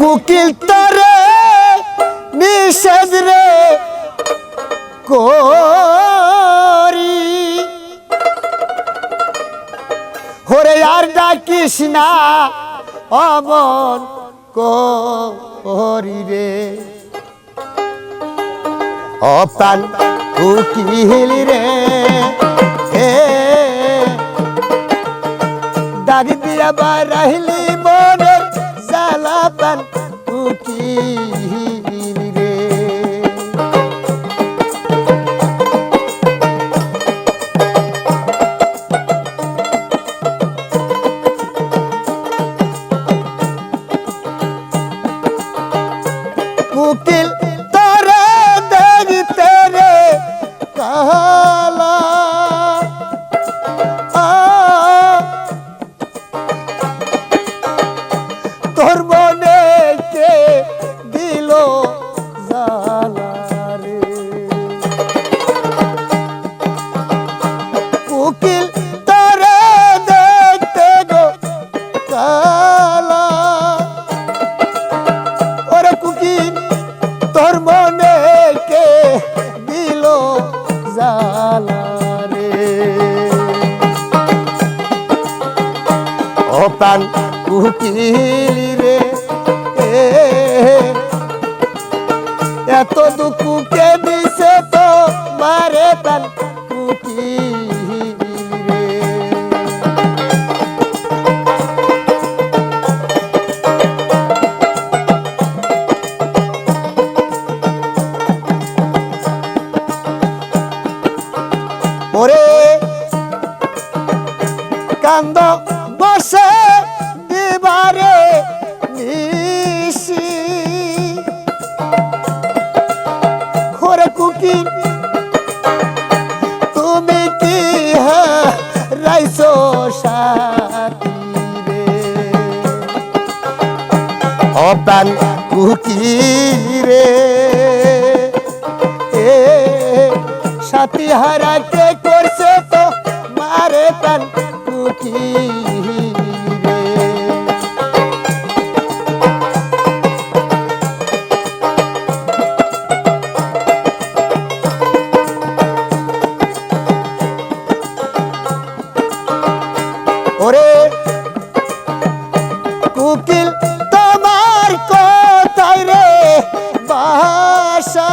কুকিল তরে, নিষেধ রে করি। হরে আর ডাকিস না, অমন করি রে। অপান উকিল রে এ দাগ দিয়া বারাইলি মনের উকিল রে উকিল তোরে দেখতে প্রাণ কুকিল রে। এত দুঃখ কে দিছে তো মারে প্রাণ কুকিল রে। কান্দ রাইছো সাথী রে কুকি রে এ সাথী হারা কে করছে তো মারে তান কুকি বাসা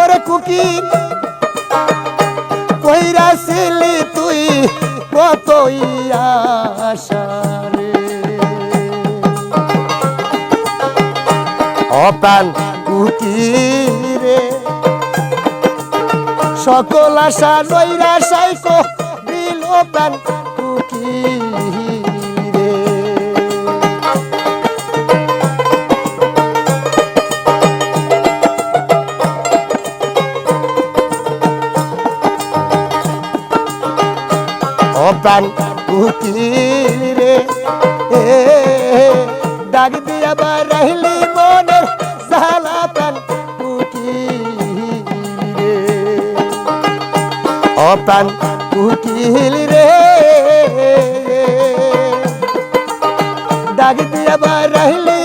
ওরে কুকিল কইরাছিলি তুই কতই আশা রে? অপান কুকিরে সকল আশা নৈরাশাই কো দিল প্রাণ কুকিরে অপ্রাণ উকিল রে। ডাক দিয়া বা রহিলি মনের প্রাণ উকিল রে। অপ্রাণ উকিল রে। ডাক দিয়া বা রহিলি